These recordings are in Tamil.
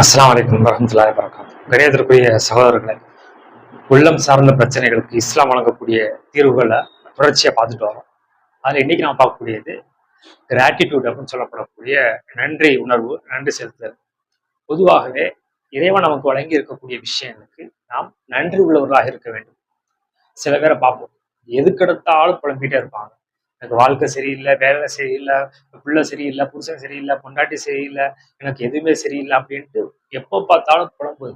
அஸ்லாம் வலைக்கம் வரஹ்மத்துல்லாஹி வரகாத் கணியத்திற்குரிய சகோதரர்களே உள்ளம் சார்ந்த பிரச்சனைகளுக்கு இஸ்லாம் வழங்கக்கூடிய தீர்வுகளை தொடர்ச்சியாக பார்த்துட்டு வரோம். அதில் இன்னைக்கு நம்ம பார்க்கக்கூடியது கிராட்டிடியூட் அப்படின்னு சொல்லப்படக்கூடிய நன்றி உணர்வு நன்றி செலுத்துதல். பொதுவாகவே இறைவன் நமக்கு வழங்கி இருக்கக்கூடிய விஷயங்களுக்கு நாம் நன்றி உள்ளவர்களாக இருக்க வேண்டும். சில பேரை பார்ப்போம். எதுக்கெடுத்தாலும் புலம்பிகிட்டே இருப்பாங்க. எனக்கு வாழ்க்கை சரியில்லை வேலை சரியில்லை பிள்ளை சரியில்லை புருஷன் சரியில்லை பொண்டாட்டி சரியில்லை எனக்கு எதுவுமே சரியில்லை அப்படின்ட்டு எப்போ பார்த்தாலும் புலம்புது.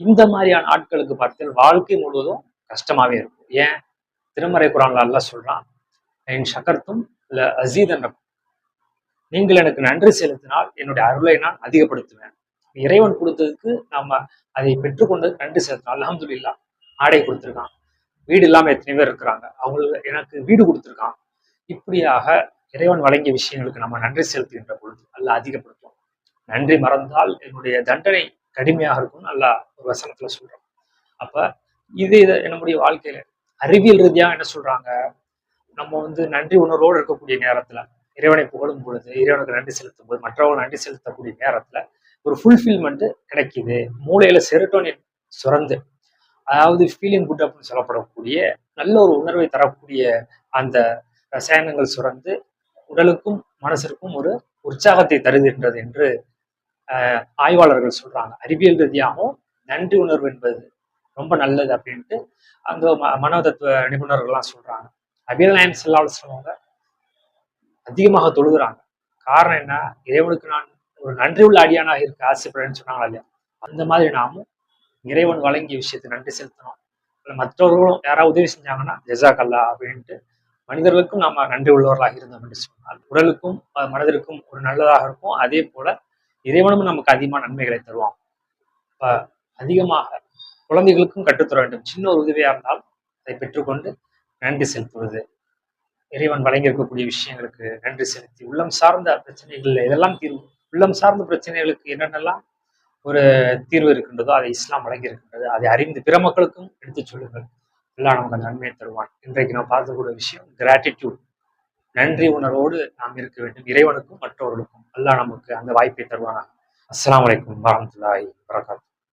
இந்த மாதிரியான ஆட்களுக்கு பார்த்தால் வாழ்க்கை முழுவதும் கஷ்டமாவே இருக்கும். ஏன்? திருமறை குரான்ல அல்லாஹ் சொல்றான் என் சக்கர்த்தும் இல்லை அசீதன் நீங்கள் எனக்கு நன்றி செலுத்தினால் என்னுடைய அருளை நான் அதிகப்படுத்துவேன். இறைவன் கொடுத்ததுக்கு நாம அதை பெற்றுக்கொண்டதுக்கு நன்றி செலுத்தினால் அலமதுல்லா ஆடை கொடுத்துருக்கான். வீடு இல்லாமல் எத்தனை பேர் இருக்கிறாங்க? அவங்களுக்கு எனக்கு வீடு கொடுத்துருக்கான். இப்படியாக இறைவன் வழங்கிய விஷயங்களுக்கு நம்ம நன்றி செலுத்துகின்ற பொழுது அல்ல அதிகப்படுத்தும் நன்றி மறந்தால் என்னுடைய தண்டனை கடுமையாக இருக்கும்னு அல்லாஹ் ஒரு வசனத்துல சொல்றோம் அப்ப இது இதை நம்முடைய வாழ்க்கையில அறிவியல் ரீதியா என்ன சொல்றாங்க? நம்ம வந்து நன்றி உணர்வோடு இருக்கக்கூடிய நேரத்துல இறைவனை புகழும் பொழுது இறைவனுக்கு நன்றி செலுத்தும் போது மற்றவங்க நன்றி செலுத்தக்கூடிய நேரத்துல ஒரு ஃபுல்ஃபில்மெண்ட் கிடைக்குது. மூளையில செரோட்டோனின் சுரந்து அதாவது ஃபீலிங் குட் அப்படின்னு சொல்லப்படக்கூடிய நல்ல ஒரு உணர்வை தரக்கூடிய அந்த ரசாயனங்கள் சுரந்து உடலுக்கும் மனசிற்கும் ஒரு உற்சாகத்தை தருகின்றது என்று ஆய்வாளர்கள் சொல்றாங்க. அறிவியல் ரீதியாகவும் நன்றி உணர்வு என்பது ரொம்ப நல்லது அப்படின்ட்டு அங்க ம- மனோ தத்துவ நிபுணர்கள்லாம் சொல்றாங்க. அபியல் நாயன் செல்லாவில் சொன்னவங்க அதிகமாக தொழுகிறாங்க. காரணம் என்ன? இறைவனுக்கு நான் ஒரு நன்றி உள்ள அடியானாக இருக்க ஆசைப்படுறேன்னு சொன்னாங்களா இல்லையா? அந்த மாதிரி நாமும் இறைவன் வழங்கிய விஷயத்தை நன்றி செலுத்தணும். இல்லை மற்றவர்களும் யாராவது உதவி செஞ்சாங்கன்னா ஜெசாக் அல்லா அப்படின்ட்டு மனிதர்களுக்கும் நாம் நன்றி உள்ளவர்களாக இருந்தோம் என்று சொன்னால் உடலுக்கும் மனதிற்கும் ஒரு நல்லதாக இருக்கும். அதே போல இறைவனும் நமக்கு அதிகமாக நன்மைகளை தருவான். இப்போ அதிகமாக குழந்தைகளுக்கும் கற்றுத்தர வேண்டும். சின்ன ஒரு உதவியாக இருந்தால் அதை பெற்றுக்கொண்டு நன்றி செலுத்துவது. இறைவன் வழங்கியிருக்கக்கூடிய விஷயங்களுக்கு நன்றி செலுத்தி உள்ளம் சார்ந்த பிரச்சனைகள் இதெல்லாம் தீர்வு உள்ளம் சார்ந்த பிரச்சனைகளுக்கு என்னென்னலாம் ஒரு தீர்வு இருக்கின்றதோ அதை இஸ்லாம் வழங்கியிருக்கின்றது. அதை அறிந்து பிற மக்களுக்கும் எடுத்துச் சொல்லுங்கள். எல்லாம் நமக்கு அந்த நன்மையை தருவான். இன்றைக்கு நம்ம பார்க்கக்கூடிய விஷயம் கிராட்டிடியூட் நன்றி உணர்வோடு நாம் இருக்க வேண்டும். இறைவனுக்கும் மற்றவர்களுக்கும். அல்லாஹ் நமக்கு அந்த வாய்ப்பை தருவானா அஸ்லாம் வலைக்கம் வரஹ்மத்துல்லாஹி வரகாத்து